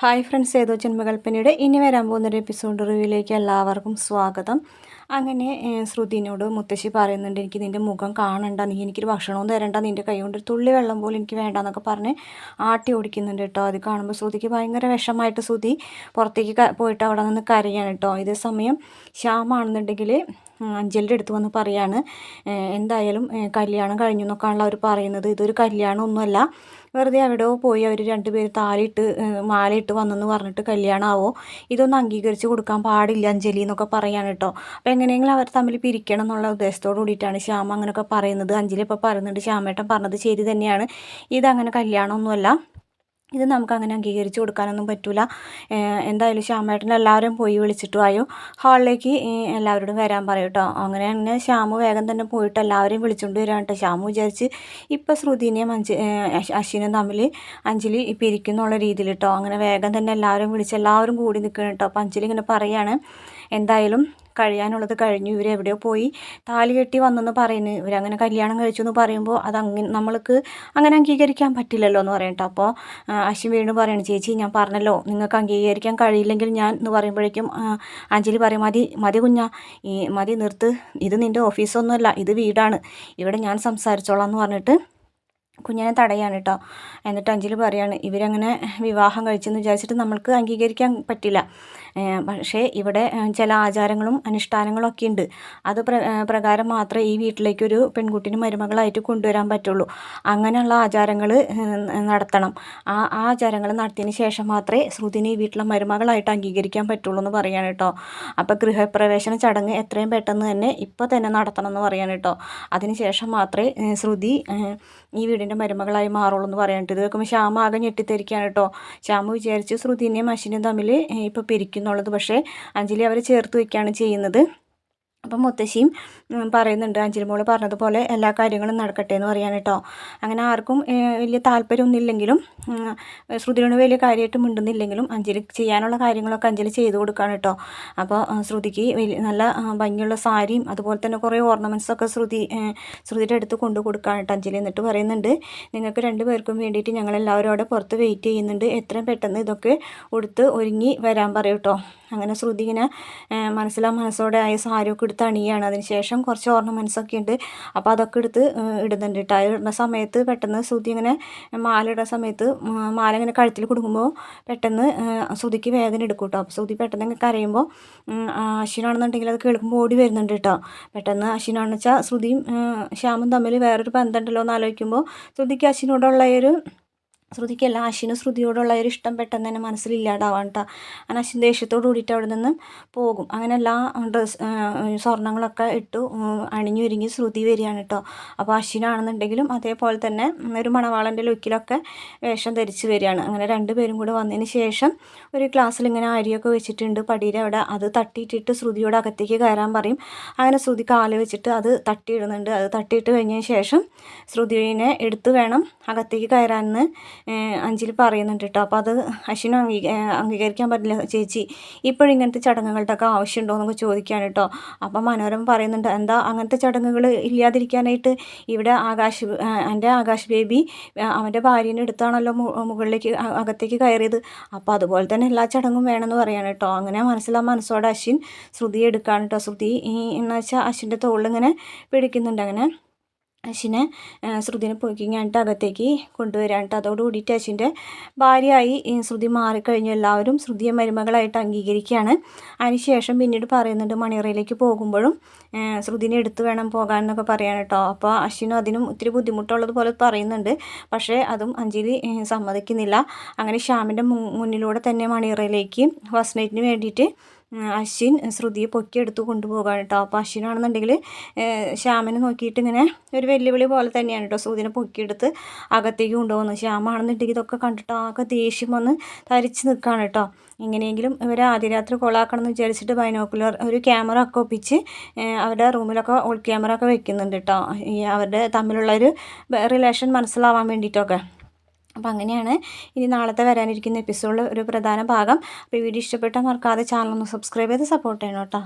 Hi friends ഏതോ ജന്മകൽപ്പനയുടെ ഇനി വരാൻ പോകുന്നൊരു എപ്പിസോഡ് റിവ്യൂയിലേക്ക് എല്ലാവർക്കും സ്വാഗതം. അങ്ങനെ ശ്രുതിനോട് മുത്തശ്ശി പറയുന്നുണ്ട് എനിക്ക് നിന്റെ മുഖം കാണണ്ട നീ എനിക്കൊരു ഭക്ഷണവും തരണ്ട നിന്റെ കൈ കൊണ്ട് തുള്ളി വെള്ളം പോലും എനിക്ക് വേണ്ടെന്നൊക്കെ പറഞ്ഞ് ആട്ടി ഓടിക്കുന്നുണ്ട് കേട്ടോ അത് കാണുമ്പോൾ ശ്രുതിക്ക് ഭയങ്കര വിഷമായിട്ട് ശ്രുതി പുറത്തേക്ക് പോയിട്ട് അവിടെ നിന്ന് കരയാണ് കേട്ടോ ഇതേ സമയം ശ്യാമാണെന്നുണ്ടെങ്കിൽ അഞ്ജലിയുടെ അടുത്ത് വന്ന് പറയാണ് എന്തായാലും കല്യാണം കഴിഞ്ഞു എന്നൊക്കെയാണല്ലോ അവർ പറയുന്നത്. ഇതൊരു കല്യാണം ഒന്നുമല്ല വെറുതെ എവിടെയോ പോയി അവർ രണ്ടുപേര് താലിയിട്ട് മാലയിട്ട് വന്നെന്ന് പറഞ്ഞിട്ട് കല്യാണമാവോ ഇതൊന്നും അംഗീകരിച്ച് കൊടുക്കാൻ പാടില്ല അഞ്ജലി എന്നൊക്കെ പറയാണ് കേട്ടോ അപ്പോൾ എങ്ങനെയെങ്കിലും അവർ തമ്മിൽ പിരിക്കണം എന്നുള്ള ഉദ്ദേശത്തോട് കൂടിയിട്ടാണ് ശ്യാമ അങ്ങനെയൊക്കെ പറയുന്നത്. അഞ്ജലി ഇപ്പോൾ പറയുന്നുണ്ട് ശ്യാമേട്ടൻ പറഞ്ഞത് ശരി തന്നെയാണ്. ഇതങ്ങനെ കല്യാണമൊന്നുമല്ല. ഇത് നമുക്ക് അങ്ങനെ അംഗീകരിച്ച് കൊടുക്കാനൊന്നും പറ്റില്ല എന്തായാലും ശ്യാമേട്ടനെ എല്ലാവരും പോയി വിളിച്ചിട്ട് വായോ. ഹാളിലേക്ക് എല്ലാവരോടും വരാൻ പറയും കേട്ടോ അങ്ങനെ തന്നെ ശ്യാമു വേഗം തന്നെ പോയിട്ട് എല്ലാവരെയും വിളിച്ചുകൊണ്ട് വരാൻ കേട്ടോ ശ്യാമു വിചാരിച്ച് ഇപ്പോൾ ശ്രുതിനെയും അഞ്ച് അശ്വിനും തമ്മിൽ അഞ്ജലി പിരിക്കുന്നുള്ള രീതിയിൽ കേട്ടോ അങ്ങനെ വേഗം തന്നെ എല്ലാവരും വിളിച്ച് എല്ലാവരും കൂടി നിൽക്കണം കേട്ടോ അപ്പോൾ അഞ്ജലി ഇങ്ങനെ പറയാണ്. എന്തായാലും കഴിയാനുള്ളത് കഴിഞ്ഞു. ഇവർ എവിടെയോ പോയി താലി കെട്ടി വന്നെന്ന് പറയുന്നു. ഇവരങ്ങനെ കല്യാണം കഴിച്ചു എന്ന് പറയുമ്പോൾ അത് അങ്ങനെ നമ്മൾക്ക് അങ്ങനെ അംഗീകരിക്കാൻ പറ്റില്ലല്ലോ എന്ന് പറയട്ടെ അപ്പോൾ അശ്വിൻ വീണ്ടും പറയണം ചേച്ചി ഞാൻ പറഞ്ഞല്ലോ നിങ്ങൾക്ക് അംഗീകരിക്കാൻ കഴിയില്ലെങ്കിൽ ഞാൻ എന്ന് പറയുമ്പോഴേക്കും അഞ്ജലി പറയും മതി മതി കുഞ്ഞ ഈ മതി നിർത്ത്. ഇത് നിന്റെ ഓഫീസൊന്നുമല്ല ഇത് വീടാണ്. ഇവിടെ ഞാൻ സംസാരിച്ചോളാം എന്ന് പറഞ്ഞിട്ട് കുഞ്ഞിനെ തടയാണ് കേട്ടോ എന്നിട്ട് അഞ്ചിൽ പറയാണ് ഇവരങ്ങനെ വിവാഹം കഴിച്ചെന്ന് വിചാരിച്ചിട്ട് നമ്മൾക്ക് അംഗീകരിക്കാൻ പറ്റില്ല. പക്ഷേ ഇവിടെ ചില ആചാരങ്ങളും അനുഷ്ഠാനങ്ങളും ഒക്കെ ഉണ്ട്. അത് പ്രകാരം മാത്രമേ ഈ വീട്ടിലേക്ക് ഒരു പെൺകുട്ടിന് മരുമകളായിട്ട് കൊണ്ടുവരാൻ പറ്റുള്ളൂ. അങ്ങനെയുള്ള ആചാരങ്ങൾ നടത്തണം. ആ ആചാരങ്ങൾ നടത്തിയതിന് ശേഷം മാത്രമേ ശ്രുതിനെ ഈ വീട്ടിലെ മരുമകളായിട്ട് അംഗീകരിക്കാൻ പറ്റുള്ളൂ എന്ന് പറയാണ് കേട്ടോ അപ്പോൾ ഗൃഹപ്രവേശന ചടങ്ങ് എത്രയും പെട്ടെന്ന് തന്നെ ഇപ്പോൾ തന്നെ നടത്തണം എന്ന് പറയാണ് കേട്ടോ അതിന് ശേഷം മാത്രമേ ശ്രുതി ഈ വീടിന്റെ മരുമകളായി മാറുള്ളൂ എന്ന് പറയാനിട്ട് ഇത് കേൾക്കുമ്പോൾ ശ്യാമ ആകെ ഞെട്ടിത്തരിക്കുകയാണ് കേട്ടോ. ശ്യാമ വിചാരിച്ച് ശ്രുതിനെയും അശ്വിനെയും തമ്മിൽ ഇപ്പോൾ പിരിക്കുന്നുള്ളത്. പക്ഷേ അഞ്ജലി അവരെ ചേർത്ത് വയ്ക്കുകയാണ് ചെയ്യുന്നത്. അപ്പം മുത്തശ്ശിയും പറയുന്നുണ്ട് അഞ്ജലിമോൾ പറഞ്ഞതുപോലെ എല്ലാ കാര്യങ്ങളും നടക്കട്ടെ എന്ന് പറയാൻ കേട്ടോ അങ്ങനെ ആർക്കും വലിയ താല്പര്യമൊന്നുമില്ലെങ്കിലും ശ്രുതിയോട് വലിയ കാര്യമായിട്ട് മിണ്ടുന്നില്ലെങ്കിലും അഞ്ജലി ചെയ്യാനുള്ള കാര്യങ്ങളൊക്കെ അഞ്ജലി ചെയ്തു കൊടുക്കുകയാണ് കേട്ടോ അപ്പോൾ ശ്രുതിക്ക് വലിയ നല്ല ഭംഗിയുള്ള സാരിയും അതുപോലെ തന്നെ കുറേ ഓർണമെന്റ്സൊക്കെ ശ്രുതി ശ്രുതിയുടെ അടുത്ത് കൊണ്ടു കൊടുക്കുകയാണ് കേട്ടോ അഞ്ജലി. എന്നിട്ട് പറയുന്നുണ്ട് നിങ്ങൾക്ക് രണ്ട് പേർക്കും വേണ്ടിയിട്ട് ഞങ്ങളെല്ലാവരും അവിടെ പുറത്ത് വെയിറ്റ് ചെയ്യുന്നുണ്ട്. എത്രയും പെട്ടെന്ന് ഇതൊക്കെ ഉടുത്ത് ഒരുങ്ങി വരാൻ പറയും കേട്ടോ അങ്ങനെ ശ്രുതി ഇങ്ങനെ മനസ്സിലാ മനസ്സോടെ ആയ സാരിയൊക്കെ എടുത്ത് അണിയാണ്. അതിന് ശേഷം കുറച്ച് ഓർണമെന്റ്സ് ഒക്കെ ഉണ്ട്. അപ്പോൾ അതൊക്കെ എടുത്ത് ഇടുന്നുണ്ട് കേട്ടോ ഇടുന്ന സമയത്ത് പെട്ടെന്ന് ശ്രുതി ഇങ്ങനെ മാല സമയത്ത് മാല ഇങ്ങനെ കഴുത്തിൽ കൊടുക്കുമ്പോൾ പെട്ടെന്ന് ശ്രുതിക്ക് വേദന എടുക്കും കേട്ടോ അപ്പോൾ ശ്രുതി പെട്ടെന്ന് ഇങ്ങനെ കരയുമ്പോൾ അശ്വിനാണെന്നുണ്ടെങ്കിൽ അത് കേൾക്കുമ്പോൾ ഓടി വരുന്നുണ്ട് കേട്ടോ പെട്ടെന്ന് അശ്വിനാണെന്ന് വെച്ചാൽ ശ്രുതിയും ശ്യാമും തമ്മിൽ വേറൊരു ബന്ധമുണ്ടല്ലോ എന്ന് ആലോചിക്കുമ്പോൾ ശ്രുതിക്ക് അശ്വിനോടുള്ള ഒരു ശ്രുതിക്കല്ല അശ്വിനും ശ്രുതിയോടുള്ള ഒരു ഇഷ്ടം പെട്ടെന്ന് തന്നെ മനസ്സിലില്ലാണ്ടാവാൻ കേട്ടോ അങ്ങനെ അശ്വിൻ ദേഷ്യത്തോട് കൂടിയിട്ട് അവിടെ നിന്നും പോകും. അങ്ങനെ എല്ലാ ഡ്രസ് സ്വർണങ്ങളൊക്കെ ഇട്ടു അണിഞ്ഞു ഒരുങ്ങി ശ്രുതി വരികയാണ് കേട്ടോ അപ്പോൾ അശ്വിനാണെന്നുണ്ടെങ്കിലും അതേപോലെ തന്നെ ഒരു മണവാളന്റെ ലുക്കിലൊക്കെ വേഷം ധരിച്ച് വരികയാണ്. അങ്ങനെ രണ്ടുപേരും കൂടെ വന്നതിന് ശേഷം ഒരു ക്ലാസ്സിൽ ഇങ്ങനെ അരിയൊക്കെ വെച്ചിട്ടുണ്ട്. പടിയുടെ അവിടെ അത് തട്ടിയിട്ടിട്ട് ശ്രുതിയോട് അകത്തേക്ക് കയറാൻ പറയും. അങ്ങനെ ശ്രുതി കാൽ വെച്ചിട്ട് അത് തട്ടിയിടുന്നുണ്ട്. അത് തട്ടിയിട്ട് കഴിഞ്ഞതിന് ശേഷം ശ്രുതിനെ എടുത്തു വേണം അകത്തേക്ക് കയറാനെന്ന് അഞ്ജലി പറയുന്നുണ്ട് കേട്ടോ അപ്പോൾ അത് അശ്വിനും അംഗീക അംഗീകരിക്കാൻ പറ്റില്ല. ചേച്ചി ഇപ്പോഴും ഇങ്ങനത്തെ ചടങ്ങുകളുടെ ഒക്കെ ആവശ്യമുണ്ടോ എന്നൊക്കെ ചോദിക്കുകയാണ് കേട്ടോ അപ്പോൾ മനോരമ പറയുന്നുണ്ട് എന്താ അങ്ങനത്തെ ചടങ്ങുകൾ ഇല്ലാതിരിക്കാനായിട്ട് ഇവിടെ ആകാശ് എന്റെ ആകാശ് ബേബി അവന്റെ ഭാര്യനെ എടുത്താണല്ലോ മുകളിലേക്ക് അകത്തേക്ക് കയറിയത്. അപ്പോൾ അതുപോലെ തന്നെ എല്ലാ ചടങ്ങും വേണമെന്ന് പറയാണ് കേട്ടോ അങ്ങനെ മനസ്സിലാ മനസ്സോടെ അശ്വിൻ ശ്രുതി എടുക്കുകയാണ് കേട്ടോ ശ്രുതി എന്ന് വെച്ചാൽ അശ്വിന്റെ തോളിലിങ്ങനെ പിടിക്കുന്നുണ്ട്. അങ്ങനെ അശ്വിനെ ശ്രുതിനെ പൊക്കിങ്ങായിട്ട് അകത്തേക്ക് കൊണ്ടുവരാണ്ട്. അതോട് കൂടിയിട്ട് അശ്വിന്റെ ഭാര്യയായി ശ്രുതി മാറിക്കഴിഞ്ഞു. എല്ലാവരും ശ്രുതിയെ മരുമകളായിട്ട് അംഗീകരിക്കുകയാണ്. അതിനുശേഷം പിന്നീട് പറയുന്നുണ്ട് മണിയറയിലേക്ക് പോകുമ്പോഴും ശ്രുതിനെ എടുത്തു വേണം പോകാൻ എന്നൊക്കെ പറയാൻ കേട്ടോ അപ്പോൾ അശ്വിനും അതിനും ഒത്തിരി ബുദ്ധിമുട്ടുള്ളത് പോലെ പറയുന്നുണ്ട്. പക്ഷേ അതും അഞ്ജലി സമ്മതിക്കുന്നില്ല. അങ്ങനെ ശ്യാമിന്റെ മുന്നിലൂടെ തന്നെ മണിയറയിലേക്ക് ഫസ്റ്റ് നൈറ്റിന് വേണ്ടിയിട്ട് അശ്വിൻ ശ്രുതിയെ പൊക്കിയെടുത്ത് കൊണ്ടുപോകാൻ കേട്ടോ. അപ്പോൾ അശ്വിനാണെന്നുണ്ടെങ്കിൽ ശ്യാമനെ നോക്കിയിട്ട് ഇങ്ങനെ ഒരു വെല്ലുവിളി പോലെ തന്നെയാണ് കേട്ടോ ശ്രുതിനെ പൊക്കിയെടുത്ത് അകത്തേക്ക് കൊണ്ടുപോകുന്നത്. ശ്യാമാണെന്നുണ്ടെങ്കിൽ ഇതൊക്കെ കണ്ടിട്ട് ആകെ ദേഷ്യം വന്ന് തരിച്ച് നിൽക്കുകയാണ് കേട്ടോ. എങ്ങനെയെങ്കിലും ഇവരെ ആദ്യ രാത്രി കൊളാക്കണം എന്ന് വിചാരിച്ചിട്ട് ബൈനോക്കുലർ ഒരു ക്യാമറ ഒക്കെ ഒപ്പിച്ച് അവരുടെ റൂമിലൊക്കെ ഓൾ ക്യാമറ ഒക്കെ വെക്കുന്നുണ്ട് കേട്ടോ. ഈ അവരുടെ തമ്മിലുള്ളൊരു റിലേഷൻ മനസ്സിലാവാൻ വേണ്ടിയിട്ടൊക്കെ. അപ്പോൾ അങ്ങനെയാണ് ഇനി നാളത്തെ വരാനിരിക്കുന്ന എപ്പിസോഡിൽ ഒരു പ്രധാന ഭാഗം. അപ്പോൾ വീഡിയോ ഇഷ്ടപ്പെട്ടാൽ മറക്കാതെ ചാനൽ ഒന്ന് സബ്സ്ക്രൈബ് ചെയ്ത് സപ്പോർട്ട് ചെയ്യണം കേട്ടോ.